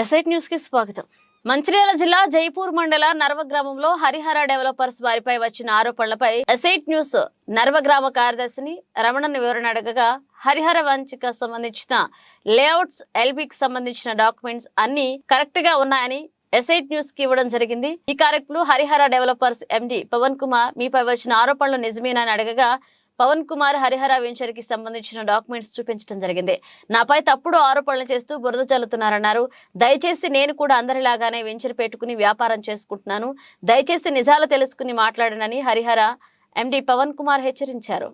ఎస్ఐట్ న్యూస్కి స్వాగతం. మంచిర్యాల జిల్లా జైపూర్ మండల నర్వ గ్రామంలో హరిహర డెవలపర్స్ వారిపై వచ్చిన ఆరోపణలపై ఎస్ఐట్ న్యూస్ నర్వ గ్రామ కార్యదర్శిని రమణను వివరణ అడగగా హరిహర వంచిక సంబంధించిన లేఅవుట్స్ ఎల్బీకి సంబంధించిన డాక్యుమెంట్స్ అన్ని కరెక్ట్గా ఉన్నాయని ఎస్ఐట్ న్యూస్కి ఇవ్వడం జరిగింది. ఈ కార్యక్రమంలో హరిహర డెవలపర్స్ ఎండి పవన్ కుమార్ మీపై వచ్చిన ఆరోపణలు నిజమేనని అడగగా పవన్ కుమార్ హరిహర వెంచర్కి సంబంధించిన డాక్యుమెంట్స్ చూపించడం జరిగింది. నాపై తప్పుడు ఆరోపణలు చేస్తూ బురద చల్లుతున్నారన్నారు. దయచేసి నేను కూడా అందరిలాగానే వెంచర్ పెట్టుకుని వ్యాపారం చేసుకుంటున్నాను. దయచేసి నిజాలు తెలుసుకుని మాట్లాడనని హరిహర ఎండి పవన్ కుమార్ హెచ్చరించారు.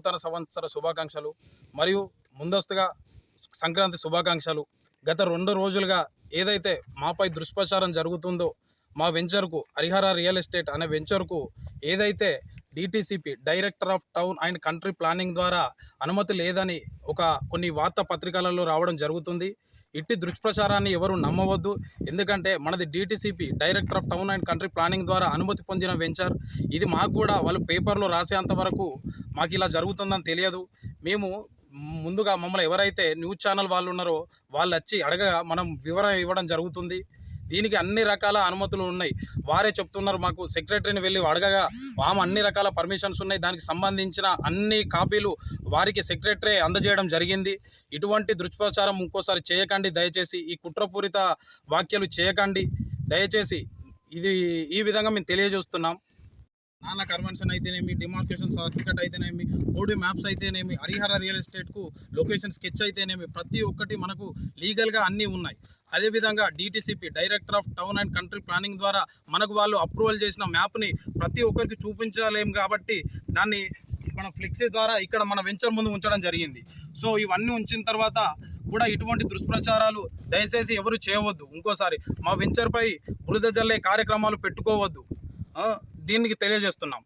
నూతన సంవత్సర శుభాకాంక్షలు మరియు ముందస్తుగా సంక్రాంతి శుభాకాంక్షలు. గత రెండు రోజులుగా ఏదైతే మాపై దుష్ప్రచారం జరుగుతుందో మా వెంచర్కు హరిహర రియల్ ఎస్టేట్ అనే వెంచర్కు ఏదైతే DTCP director of town and country planning ద్వారా అనుమతి లేదని ఒక కొన్ని వార్తా పత్రికలలో రావడం జరుగుతుంది. ఇట్టి దుష్ప్రచారాన్ని ఎవరు నమ్మవద్దు. ఎందుకంటే మనది DTCP director of town and country planning ద్వారా అనుమతి పొందిన వెంచర్. ఇది మాకు కూడా వాళ్ళు పేపర్లో రాసేంత వరకు మాకు ఇలా జరుగుతుందని తెలియదు. మేము ముందుగా మమ్మల్ని ఎవరైతే న్యూస్ ఛానల్ వాళ్ళు ఉన్నారో వాళ్ళు వచ్చి అడగగా మనం వివరణ ఇవ్వడం జరుగుతుంది. దీనికి అన్ని రకాల అనుమతులు ఉన్నాయి. వారే చెప్తున్నారు మాకు సెక్రటరీని వెళ్ళి అడగగా ఆమె అన్ని రకాల పర్మిషన్స్ ఉన్నాయి. దానికి సంబంధించిన అన్ని కాపీలు వారికి సెక్రటరీ అందజేయడం జరిగింది. ఇటువంటి దుష్ప్రచారం ఇంకోసారి చేయకండి. దయచేసి ఈ కుట్రపూరిత వ్యాఖ్యలు చేయకండి. దయచేసి ఇది ఈ విధంగా మేము తెలియజేస్తున్నాం. నానా కన్వెన్షన్ అయితేనేమి డిమార్కేషన్ సర్టిఫికెట్ అయితేనేమి ఓడి మ్యాప్స్ అయితేనేమి హరిహర రియల్ ఎస్టేట్కు లొకేషన్ స్కెచ్ అయితేనేమి ప్రతి ఒక్కటి మనకు లీగల్గా అన్నీ ఉన్నాయి. అదేవిధంగా DTCP director of town and country planning ద్వారా మనకు వాళ్ళు అప్రూవల్ చేసిన మ్యాప్ని ప్రతి ఒక్కరికి చూపించలేము కాబట్టి దాన్ని మన ఫ్లెక్సీ ద్వారా ఇక్కడ మన వెంచర్ ముందు ఉంచడం జరిగింది. సో ఇవన్నీ ఉంచిన తర్వాత కూడా ఇటువంటి దుష్ప్రచారాలు దయచేసి ఎవరు చేయవద్దు. ఇంకోసారి మా వెంచర్పై బురద జల్లే కార్యక్రమాలు పెట్టుకోవద్దు. దీనికి తెలియజేస్తున్నాం.